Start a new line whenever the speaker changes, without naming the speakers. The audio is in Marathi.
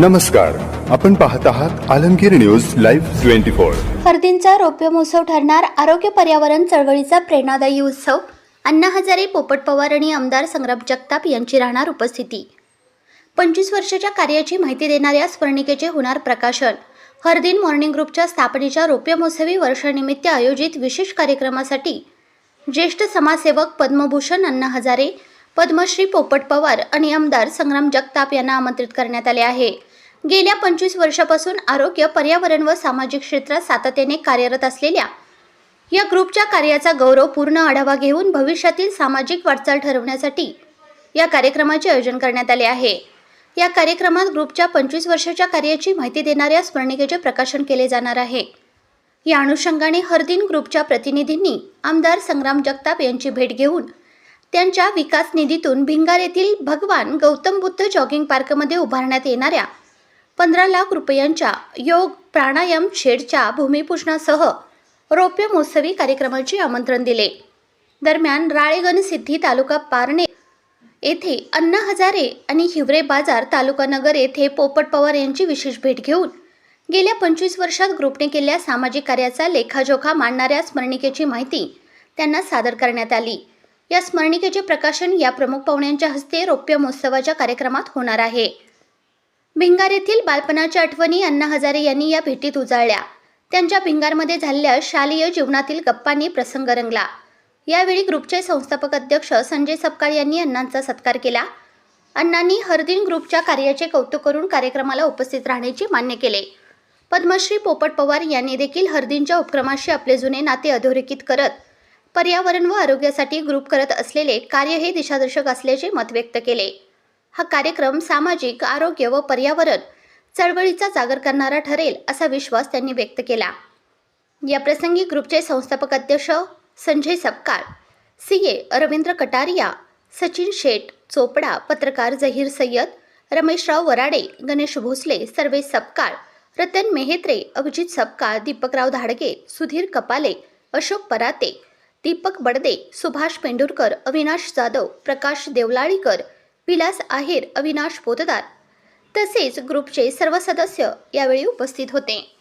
नमस्कार आपण पाहत आहात Alamgir news live twenty four.
हळदींचा रौप्य महोत्सव ठरणार आरोग्य पर्यावरण चळवळीचा प्रेरणादायी उत्सव अण्णा हजारे पोपट पवार आणि आमदार संग्राम जगताप यांची राहणार उपस्थिती. पंचवीस वर्षाच्या कार्याची माहिती देणाऱ्या स्मरणिकेचे होणार प्रकाशन. हरदिन मॉर्निंग ग्रुपच्या स्थापनेच्या रौप्य महोत्सवी वर्षानिमित्त आयोजित विशेष कार्यक्रमासाठी ज्येष्ठ समाजसेवक पद्मभूषण अण्णा हजारे पद्मश्री पोपट पवार आणि आमदार संग्राम जगताप यांना आमंत्रित करण्यात आले आहे. गेल्या पंचवीस वर्षापासून आरोग्य पर्यावरण व सामाजिक क्षेत्रात सातत्याने कार्यरत असलेल्या या ग्रुपच्या कार्याचा गौरव पूर्ण आढावा घेऊन भविष्यातील सामाजिक वाटचाल ठरवण्यासाठी या कार्यक्रमाचे आयोजन करण्यात आले आहे. या कार्यक्रमात ग्रुपच्या पंचवीस वर्षाच्या कार्याची माहिती देणाऱ्या स्मरणिकेचे प्रकाशन केले जाणार आहे. या अनुषंगाने हरदिन ग्रुपच्या प्रतिनिधींनी आमदार संग्राम जगताप यांची भेट घेऊन त्यांच्या विकास निधीतून भिंगार येथील भगवान गौतम बुद्ध जॉगिंग पार्कमध्ये उभारण्यात येणाऱ्या पंधरा लाख रुपयांच्या योग प्राणायाम शेडच्या भूमिपूजनासह रौप्य महोत्सवी कार्यक्रमाचे आमंत्रण दिले. दरम्यान राळेगण सिद्धी तालुका पारणे येथे अण्णा हजारे आणि हिवरे बाजार तालुका नगर येथे पोपट पवार यांची विशेष भेट घेऊन गेल्या पंचवीस वर्षात ग्रुपने केलेल्या सामाजिक कार्याचा लेखाजोखा मांडणाऱ्या स्मरणिकेची माहिती त्यांना सादर करण्यात आली. या स्मरणिकेचे प्रकाशन या प्रमुख पाहुण्यांच्या हस्ते रौप्य महोत्सवाच्या कार्यक्रमात होणार आहे. भिंगार येथील बालपणाच्या आठवणी अण्णा हजारे यांनी या भेटीत उजाळल्या. त्यांच्या भिंगारमध्ये झालेल्या शालेय जीवनातील गप्पांनी प्रसंग रंगला. यावेळी ग्रुपचे संस्थापक अध्यक्ष संजय सपकाळ यांनी अण्णांचा सत्कार केला. अण्णांनी हरदिन ग्रुपच्या कार्याचे कौतुक करून कार्यक्रमाला उपस्थित राहण्याचे मान्य केले. पद्मश्री पोपट पवार यांनी देखील हरदिनच्या उपक्रमाशी आपले जुने नाते अधोरेखित करत पर्यावरण व आरोग्यासाठी ग्रुप करत असलेले कार्य हे दिशादर्शक असल्याचे मत व्यक्त केले. हा कार्यक्रम सामाजिक आरोग्य व पर्यावरण चळवळीचा जागर करणारा ठरेल असा विश्वास त्यांनी व्यक्त केला. या प्रसंगी ग्रुपचे संस्थापक अध्यक्ष संजय सपकाळ सी ए रवींद्र कटारिया सचिन शेठ चोपडा पत्रकार जहीर सय्यद रमेशराव वराडे गणेश भोसले सर्वे सपकाळ रतन मेहेत्रे अभिजित सपकाळ दीपकराव धाडगे सुधीर कपाले अशोक पराते दीपक बडदे सुभाष पेंडुरकर अविनाश जाधव प्रकाश देवलाळीकर विलास आहेर अविनाश पोतदार तसेच ग्रुपचे सर्व सदस्य यावेळी उपस्थित होते.